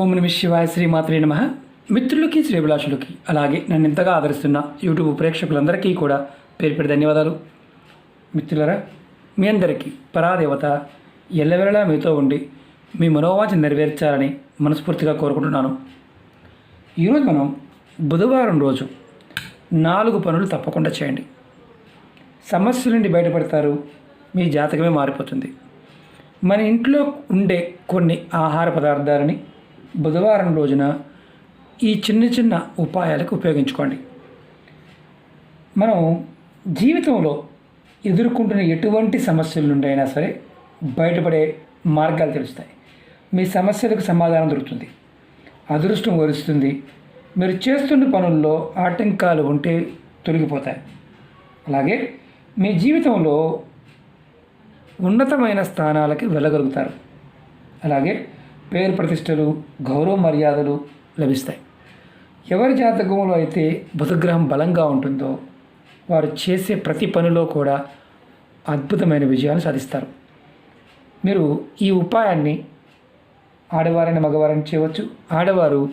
ఓం నమ శివాయ శ్రీమాత్రే నమ. మిత్రులకి శ్రీభిలాషులకి అలాగే నన్ను ఇంతగా ఆదరిస్తున్న యూట్యూబ్ ప్రేక్షకులందరికీ కూడా పేరు పేరు ధన్యవాదాలు. మిత్రులరా మీ అందరికీ పరాదేవత ఎల్లవేళలా మీతో ఉండి మీ మనోవాంఛ నెరవేర్చాలని మనస్ఫూర్తిగా కోరుకుంటున్నాను. ఈరోజు మనం బుధవారం రోజు నాలుగు పనులు తప్పకుండా చేయండి. సమస్యల నుండి బయటపడతారు మీ జాతకమే మారిపోతుంది. మన ఇంట్లో ఉండే కొన్ని ఆహార పదార్థాలని బుధవారం రోజున ఈ చిన్న చిన్న ఉపాయాలకు ఉపయోగించుకోండి. మనం జీవితంలో ఎదుర్కొంటున్న ఎటువంటి సమస్యల నుండి అయినా సరే బయటపడే మార్గాలు తెలుస్తాయి. మీ సమస్యలకు సమాధానం దొరుకుతుంది. అదృష్టం వరుస్తుంది. మీరు చేస్తున్న పనుల్లో ఆటంకాలు ఉంటే తొలగిపోతాయి. అలాగే మీ జీవితంలో ఉన్నతమైన స్థానాలకి వెళ్ళగలుగుతారు. అలాగే పేరు ప్రతిష్టలు గౌరవ మర్యాదలు లభిస్తాయి. ఎవరి జాతకంలో అయితే బుధగ్రహం బలంగా ఉంటుందో వారు చేసే ప్రతి పనిలో కూడా అద్భుతమైన విజయాలు సాధిస్తారు. మీరు ఈ ఉపాయాన్ని ఆడవారైన మగవారిని చేయవచ్చు. ఆడవారు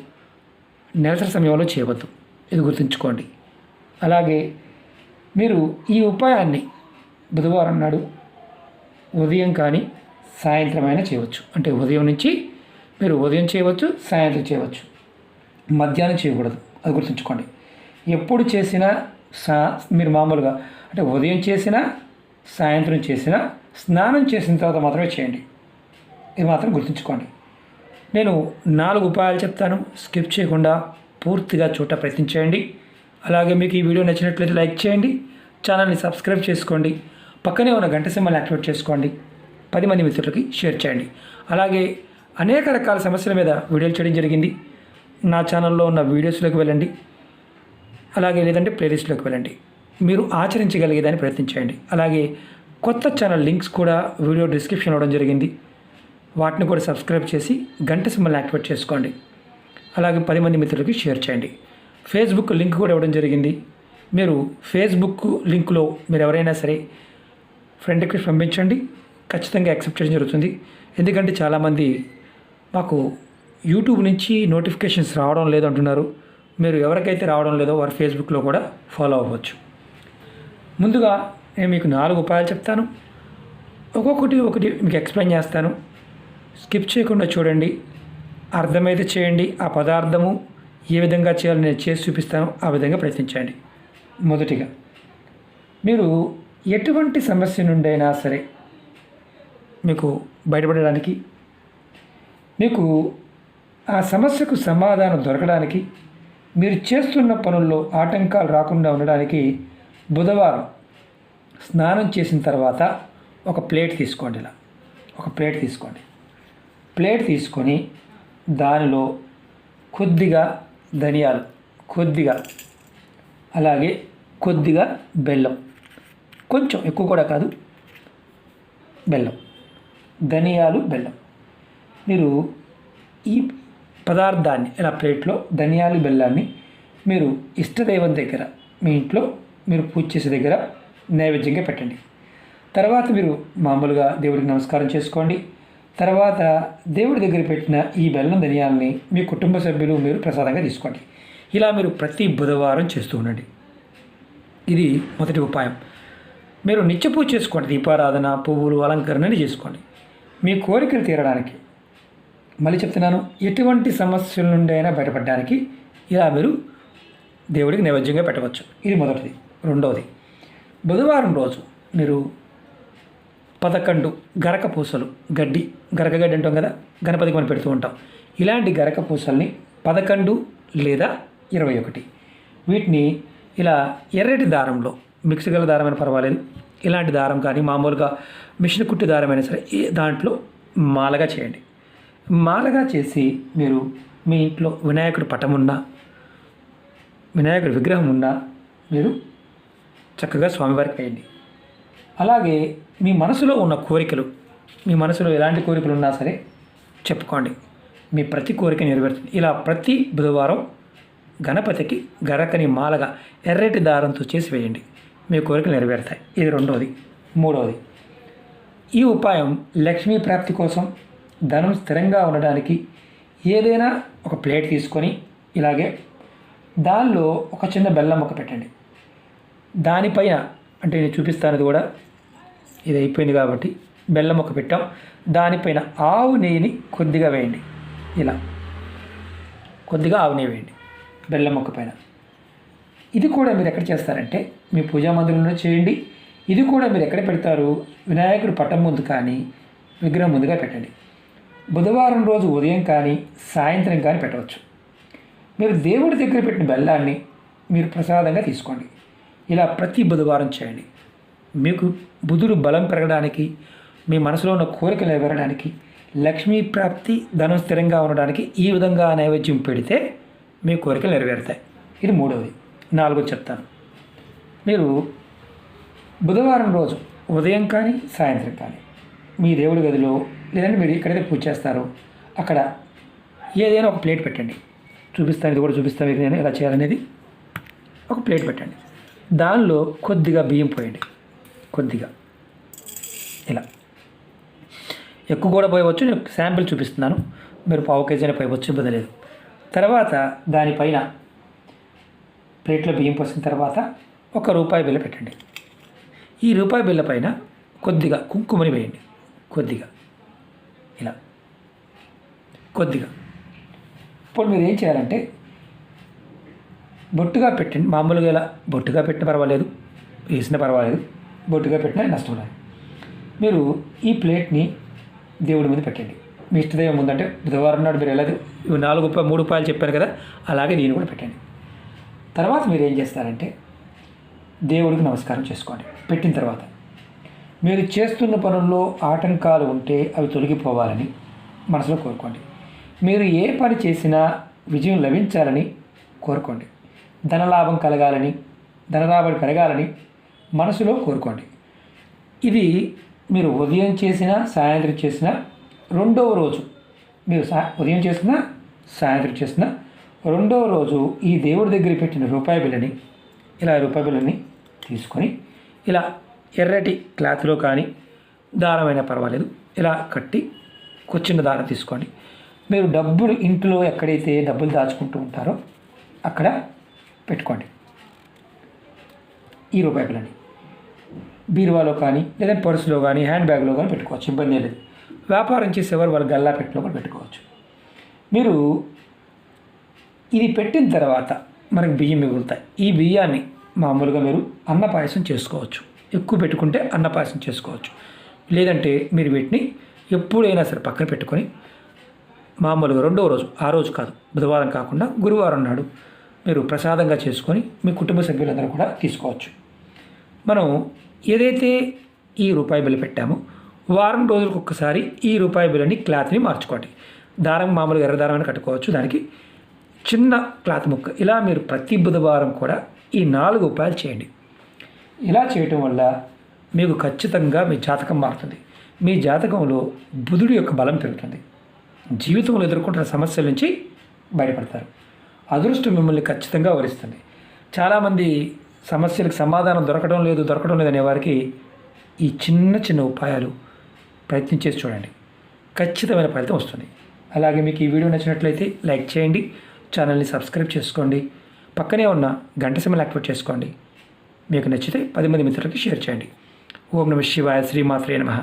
నెలసరి సమయంలో చేయవద్దు. ఇది గుర్తుంచుకోండి. అలాగే మీరు ఈ ఉపాయాన్ని బుధవారం నాడు ఉదయం కానీ సాయంత్రం అయినా చేయవచ్చు. అంటే ఉదయం నుంచి మీరు ఉదయం చేయవచ్చు సాయంత్రం చేయవచ్చు. మధ్యాహ్నం చేయకూడదు. అది గుర్తుంచుకోండి. ఎప్పుడు చేసినా సా మీరు మామూలుగా అంటే ఉదయం చేసినా సాయంత్రం చేసినా స్నానం చేసిన తర్వాత మాత్రమే చేయండి. ఇది మాత్రం గుర్తుంచుకోండి. నేను నాలుగు ఉపాయాలు చెప్తాను. స్కిప్ చేయకుండా పూర్తిగా చూట ప్రయత్నించేయండి అలాగే మీకు ఈ వీడియో నచ్చినట్లయితే లైక్ చేయండి. ఛానల్ని సబ్స్క్రైబ్ చేసుకోండి. పక్కనే ఉన్న గంట సింబల్ యాక్టివేట్ చేసుకోండి. పది మంది మిత్రులకి షేర్ చేయండి. అలాగే అనేక రకాల సమస్యల మీద వీడియోలు చేయడం జరిగింది. నా ఛానల్లో ఉన్న వీడియోస్లోకి వెళ్ళండి. అలాగే లేదంటే ప్లేలిస్ట్లోకి వెళ్ళండి. మీరు ఆచరించగలిగేదాన్ని ప్రయత్నించండి అలాగే కొత్త ఛానల్ లింక్స్ కూడా వీడియో డిస్క్రిప్షన్ ఇవ్వడం జరిగింది. వాటిని కూడా సబ్స్క్రైబ్ చేసి గంట సింబల్ యాక్టివేట్ చేసుకోండి. అలాగే పది మంది మిత్రులకి షేర్ చేయండి. ఫేస్బుక్ లింక్ కూడా ఇవ్వడం జరిగింది. మీరు ఫేస్బుక్ లింక్లో మీరు ఎవరైనా సరే ఫ్రెండ్ రిక్వెస్ట్ పంపించండి. ఖచ్చితంగా యాక్సెప్ట్ చేయడం జరుగుతుంది. ఎందుకంటే చాలామంది మాకు యూట్యూబ్ నుంచి నోటిఫికేషన్స్ రావడం లేదు అంటున్నారు. మీరు ఎవరికైతే రావడం లేదో వారు ఫేస్బుక్లో కూడా ఫాలో అవ్వచ్చు. ముందుగా నేను మీకు నాలుగు ఉపాయాలు చెప్తాను. ఒక్కొక్కటి ఒకటి మీకు ఎక్స్ప్లెయిన్ చేస్తాను. స్కిప్ చేయకుండా చూడండి. అర్థమైతే చేయండి. ఆ పదార్థము ఏ విధంగా చేయాలో నేను చేసి చూపిస్తాను. ఆ విధంగా ప్రయత్నించండి. మొదటిగా మీరు ఎటువంటి సమస్య నుండి అయినా సరే మీకు బయటపడడానికి మీకు ఆ సమస్యకు సమాధానం దొరకడానికి మీరు చేస్తున్న పనుల్లో ఆటంకాలు రాకుండా ఉండడానికి బుధవారం స్నానం చేసిన తర్వాత ఒక ప్లేట్ తీసుకోండి ఇలా. ఒక ప్లేట్ తీసుకోండి. ప్లేట్ తీసుకొని దానిలో కొద్దిగా ధనియాలు కొద్దిగా అలాగే కొద్దిగా బెల్లం కొంచెం ఎక్కువ కూడా కాదు బెల్లం ధనియాలు బెల్లం. మీరు ఈ పదార్థాన్ని ఇలా ప్లేట్లో ధనియాలు బెల్లాన్ని మీరు ఇష్టదైవం దగ్గర మీ ఇంట్లో మీరు పూజ చేసే దగ్గర నైవేద్యంగా పెట్టండి. తర్వాత మీరు మామూలుగా దేవుడికి నమస్కారం చేసుకోండి. తర్వాత దేవుడి దగ్గర పెట్టిన ఈ బెల్లం ధనియాలని మీ కుటుంబ సభ్యులు మీరు ప్రసాదంగా తీసుకోండి. ఇలా మీరు ప్రతి బుధవారం చేస్తూ ఉండండి. ఇది మొదటి ఉపాయం. మీరు నిత్య పూజ చేసుకోండి. దీపారాధన పువ్వులు అలంకరణని చేసుకోండి. మీ కోరికలు తీరడానికి మళ్ళీ చెప్తున్నాను. ఎటువంటి సమస్యల నుండి అయినా బయటపడడానికి ఇలా మీరు దేవుడికి నైవేద్యంగా పెట్టవచ్చు. ఇది మొదటిది. రెండవది బుధవారం రోజు మీరు పదకొండు గరక పూసలు గడ్డి గరక గడ్డి అంటాం కదా గణపతికి మనం పెడుతూ ఉంటాం. ఇలాంటి గరక పూసల్ని పదకొండు లేదా ఇరవై ఒకటి వీటిని ఇలా ఎర్రటి దారంలో మిక్స్ గల దారమైన పర్వాలేదు ఇలాంటి దారం కానీ మామూలుగా మిషన్ కుట్టి దారమైనా సరే దాంట్లో మాలగా చేయండి. మాలగా చేసి మీరు మీ ఇంట్లో వినాయకుడి పటం ఉన్నా వినాయకుడి విగ్రహం ఉన్నా మీరు చక్కగా స్వామివారికి అయ్యండి అలాగే మీ మనసులో ఉన్న కోరికలు మీ మనసులో ఎలాంటి కోరికలు ఉన్నా సరే చెప్పుకోండి. మీ ప్రతి కోరిక నెరవేరుతుంది. ఇలా ప్రతి బుధవారం గణపతికి గరకని మాలగా ఎర్రటి దారంతో చేసి వేయండి. మీ కోరికలు నెరవేరుతాయి. ఇది రెండవది మూడవది ఈ ఉపాయం లక్ష్మీ ప్రాప్తి కోసం ధనం స్థిరంగా ఉండడానికి ఏదైనా ఒక ప్లేట్ తీసుకొని ఇలాగే దానిలో ఒక చిన్న బెల్లం ముక్క పెట్టండి. దానిపైన అంటే నేను చూపిస్తానది కూడా ఇది అయిపోయింది కాబట్టి బెల్లం ముక్క పెట్టాం. దానిపైన ఆవు నెయ్యిని కొద్దిగా వేయండి. ఇలా కొద్దిగా ఆవు నెయ్యి వేయండి. బెల్లం ముక్క పైన. ఇది కూడా మీరు ఎక్కడ చేస్తారంటే మీ పూజా మందిరంలో చేయండి. ఇది కూడా మీరు ఎక్కడ పెడతారు? వినాయకుడు పట్టం ముందు కానీ విగ్రహం ముందుగా పెట్టండి. బుధవారం రోజు ఉదయం కానీ సాయంత్రం కానీ పెట్టవచ్చు. మీరు దేవుడి దగ్గర పెట్టిన బెల్లాన్ని మీరు ప్రసాదంగా తీసుకోండి. ఇలా ప్రతి బుధవారం చేయండి. మీకు బుధుడు బలం పెరగడానికి మీ మనసులో ఉన్న కోరికలు నెరవేరడానికి లక్ష్మీ ప్రాప్తి ధనం స్థిరంగా ఉండడానికి ఈ విధంగా నైవేద్యం పెడితే మీ కోరికలు నెరవేరుతాయి. ఇది మూడవది. నాలుగోది చెప్తాను. మీరు బుధవారం రోజు ఉదయం కానీ సాయంత్రం కానీ మీ దేవుడి గదిలో లేదంటే మీరు ఎక్కడైతే పూజ చేస్తారో. అక్కడ ఏదైనా ఒక ప్లేట్ పెట్టండి. చూపిస్తాను ఇది కూడా చూపిస్తాను నేను ఎలా చేయాలనేది. ఒక ప్లేట్ పెట్టండి. దానిలో కొద్దిగా బియ్యం పోయండి. కొద్దిగా. ఇలా. ఎక్కువ కూడా పోయవచ్చు నేను శాంపిల్ చూపిస్తున్నాను. మీరు పావు కేజీనే పోయవచ్చు ఇబ్బంది లేదు. తర్వాత దానిపైన ప్లేట్లో బియ్యం పోసిన తర్వాత ఒక రూపాయి బిల్ల పెట్టండి. ఈ రూపాయి బిల్ల పైన కొద్దిగా కుంకుమని వేయండి. కొద్దిగా. ఇలా. కొద్దిగా. ఇప్పుడు మీరు ఏం చేయాలంటే బొట్టుగా పెట్టండి మామూలుగా ఇలా బొట్టుగా పెట్టిన పర్వాలేదు వేసిన పర్వాలేదు బొట్టుగా పెట్టినా నష్టం లేదు మీరు ఈ ప్లేట్ని దేవుడి మీద పెట్టండి. మీ ఇష్టదైవం ఉందంటే బుధవారం నాడు మీరు ఎలా నాలుగు రూపాయలు మూడు రూపాయలు చెప్పాను కదా అలాగే దీన్ని కూడా పెట్టండి. తర్వాత మీరు ఏం చేస్తారంటే దేవుడికి నమస్కారం చేసుకోండి. పెట్టిన తర్వాత మీరు చేస్తున్న పనుల్లో ఆటంకాలు ఉంటే అవి తొలగిపోవాలని మనసులో కోరుకోండి. మీరు ఏ పని చేసినా విజయం లభించాలని కోరుకోండి. ధనలాభం కలగాలని ధనరాబడి పెరగాలని మనసులో కోరుకోండి. ఇది మీరు ఉదయం చేసినా సాయంత్రం చేసినా రెండవ రోజు మీరు సా ఉదయం చేసినా సాయంత్రం చేసినా రెండవ రోజు ఈ దేవుడి దగ్గర పెట్టిన రూపాయి బిల్లని ఇలా రూపాయి బిల్లని తీసుకొని ఇలా ఎర్రటి క్లాత్లో కానీ దారమైనా పర్వాలేదు. ఇలా కట్టి కూర్చున్న దారం తీసుకోండి. మీరు డబ్బులు ఇంట్లో ఎక్కడైతే డబ్బులు దాచుకుంటూ ఉంటారో అక్కడ పెట్టుకోండి. ఈ రూపాయలని బీరువాలో కానీ లేదా పర్సులో కానీ హ్యాండ్ బ్యాగ్లో కానీ పెట్టుకోవచ్చు. ఇబ్బంది లేదు. వ్యాపారం చేసేవారు వాళ్ళ గల్లా పెట్టిలో కూడా పెట్టుకోవచ్చు. మీరు ఇది పెట్టిన తర్వాత మనకు బియ్యం మిగులుతాయి. ఈ బియ్యాన్ని మామూలుగా మీరు అన్న పాయసం చేసుకోవచ్చు. ఎక్కువ పెట్టుకుంటే అన్నపాసం చేసుకోవచ్చు. లేదంటే మీరు వీటిని ఎప్పుడైనా సరే పక్కన పెట్టుకొని మామూలుగా రెండవ రోజు ఆ రోజు కాదు బుధవారం కాకుండా గురువారం నాడు మీరు ప్రసాదంగా చేసుకొని మీ కుటుంబ సభ్యులందరూ కూడా తీసుకోవచ్చు. మనం ఏదైతే ఈ రూపాయి బిల్లు పెట్టామో వారం రోజులకు ఒక్కసారి ఈ రూపాయి బిల్లుని క్లాత్ని మార్చుకోండి. దారం మామూలుగా ఎర్ర దారం అని కట్టుకోవచ్చు. దానికి చిన్న క్లాత్ ముక్క. ఇలా మీరు ప్రతి బుధవారం కూడా ఈ నాలుగు ఉపాయాలు చేయండి. ఇలా చేయటం వల్ల మీకు ఖచ్చితంగా మీ జాతకం మారుతుంది. మీ జాతకంలో బుధుడి యొక్క బలం పెరుగుతుంది. జీవితంలో ఎదుర్కొంటున్న సమస్యల నుంచి బయటపడతారు. అదృష్టం మిమ్మల్ని ఖచ్చితంగా వరిస్తుంది. చాలామంది సమస్యలకు సమాధానం దొరకడం లేదు దొరకడం లేదనే వారికి ఈ చిన్న చిన్న ఉపాయాలు ప్రయత్నం చేసి చూడండి. ఖచ్చితమైన ఫలితం వస్తుంది. అలాగే మీకు ఈ వీడియో నచ్చినట్లయితే లైక్ చేయండి ఛానల్ని సబ్స్క్రైబ్ చేసుకోండి పక్కనే ఉన్న గంట సమయం యాక్టివేట్ చేసుకోండి. మీకు నచ్చితే పది మంది మిత్రులకి షేర్ చేయండి. ఓం నమ శివాయ శ్రీమాత్రే నమః.